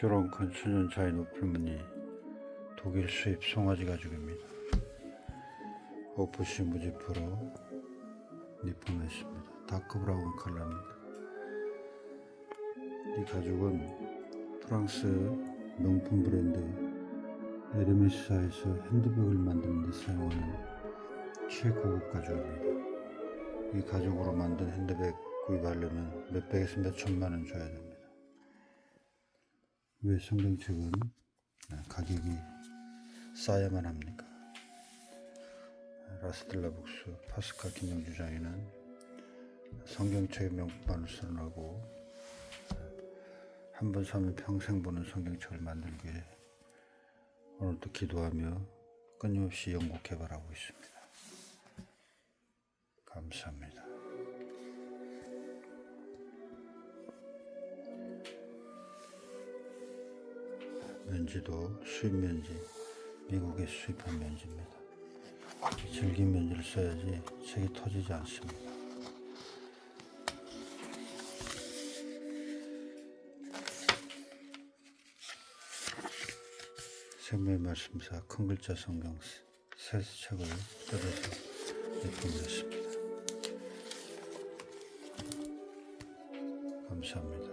슈롱큰 수년차의 높은 무늬 독일 수입 송아지 가죽입니다. 오프시 무지프로 리폼했습니다. 다크 브라운 컬러입니다. 이 가죽은 프랑스 명품 브랜드 에르메스사에서 핸드백을 만드는 데 사용하는 최고급 가죽입니다. 이 가죽으로 만든 핸드백 구입하려면 몇백에서 몇천만 원 줘야 됩니다. 왜 성경책은 가격이 싸야만 합니까? 라스텔라 북스 파스카 김영주장에는 성경책의 명품만을 선언하고 한 번 사면 평생 보는 성경책을 만들기 위해 오늘도 기도하며 끊임없이 영국 개발하고 있습니다. 감사합니다. 면지도 수입 면지, 미국에 수입한 면지입니다. 질긴 면지를 써야지 색이 터지지 않습니다. 생명의 말씀사 큰 글자 성경 새 책을 뜯어서 입금을 했습니다. 감사합니다.